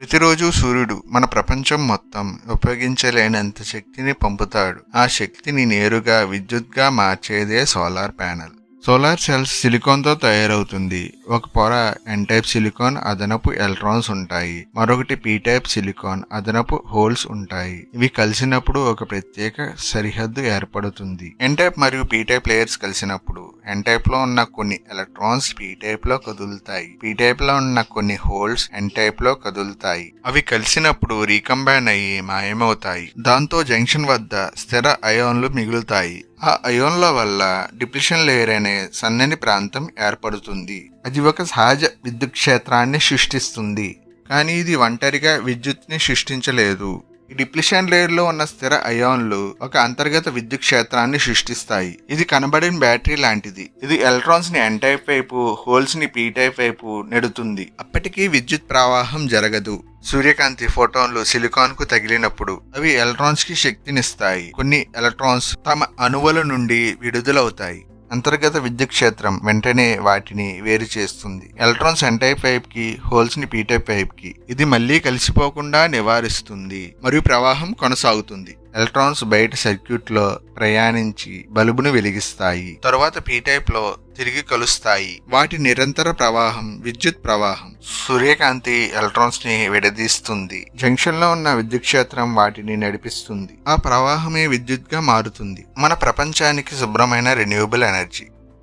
ప్రతిరోజు సూర్యుడు మన ప్రపంచం మొత్తం ఉపయోగించలేనంత శక్తిని పంపుతాడు. ఆ శక్తిని నేరుగా విద్యుత్గా మార్చేదే సోలార్ ప్యానెల్. సోలార్ సెల్స్ సిలికాన్తో తయారవుతుంది. ఒక పొర ఎన్ టైప్ సిలికాన్ అదనపు ఎలక్ట్రాన్స్ ఉంటాయి. మరొకటి పీ టైప్ సిలికాన్ అదనపు హోల్స్ ఉంటాయి. ఇవి కలిసినప్పుడు ఒక ప్రత్యేక సరిహద్దు ఏర్పడుతుంది. ఎన్ టైప్ మరియు పీ టైప్ లేయర్స్ కలిసినప్పుడు ఎన్ టైప్లో ఉన్న కొన్ని ఎలక్ట్రాన్స్ పీ టైప్లో కదులుతాయి. పీ టైప్లో ఉన్న కొన్ని హోల్స్ ఎన్ టైప్లో కదులుతాయి. అవి కలిసినప్పుడు రీకంబైన్ అయ్యి మాయమవుతాయి. దాంతో జంక్షన్ వద్ద స్థిర అయోన్లు మిగులుతాయి. ఆ అయోన్ల వల్ల డిప్లిషన్ లేయర్ అనే సన్నని ప్రాంతం ఏర్పడుతుంది. అది ఒక సహజ విద్యుత్ క్షేత్రాన్ని సృష్టిస్తుంది. కానీ ఇది ఒంటరిగా విద్యుత్ని సృష్టించలేదు. ఈ డిప్లిషన్ లేయర్లో ఉన్న స్థిర అయాన్లు ఒక అంతర్గత విద్యుత్ క్షేత్రాన్ని సృష్టిస్తాయి. ఇది కనబడిన బ్యాటరీ లాంటిది. ఇది ఎలక్ట్రాన్స్ని ఎన్ టైప్ వైపు హోల్స్ని పీ టైప్ వైపు నెడుతుంది. అప్పటికీ విద్యుత్ ప్రవాహం జరగదు. సూర్యకాంతి ఫోటాన్లు సిలికాన్కు తగిలినప్పుడు అవి ఎలక్ట్రాన్స్కి శక్తినిస్తాయి. కొన్ని ఎలక్ట్రాన్స్ తమ అణువుల నుండి విడుదలవుతాయి. అంతర్గత విద్యుత్ క్షేత్రం వెంటనే వాటిని వేరు చేస్తుంది. ఎలక్ట్రాన్స్ ఎన్ టైప్ వైప్కి హోల్స్ని పీ టైప్కి. ఇది మళ్ళీ కలిసిపోకుండా నివారిస్తుంది. మరియు ప్రవాహం కొనసాగుతుంది. ఎలక్ట్రాన్స్ బయట సర్క్యూట్లో ప్రయాణించి బల్బును వెలిగిస్తాయి. తరువాత పీ టైప్లో తిరిగి కలుస్తాయి. వాటి నిరంతర ప్రవాహం విద్యుత్ ప్రవాహం సూర్యకాంతి ఎలక్ట్రాన్స్ని విడదీస్తుంది. జంక్షన్లో ఉన్న విద్యుత్ క్షేత్రం వాటిని నడిపిస్తుంది. ఆ ప్రవాహమే విద్యుత్గా మారుతుంది. మన ప్రపంచానికి శుభ్రమైన రెన్యూబుల్ ఎనర్జీ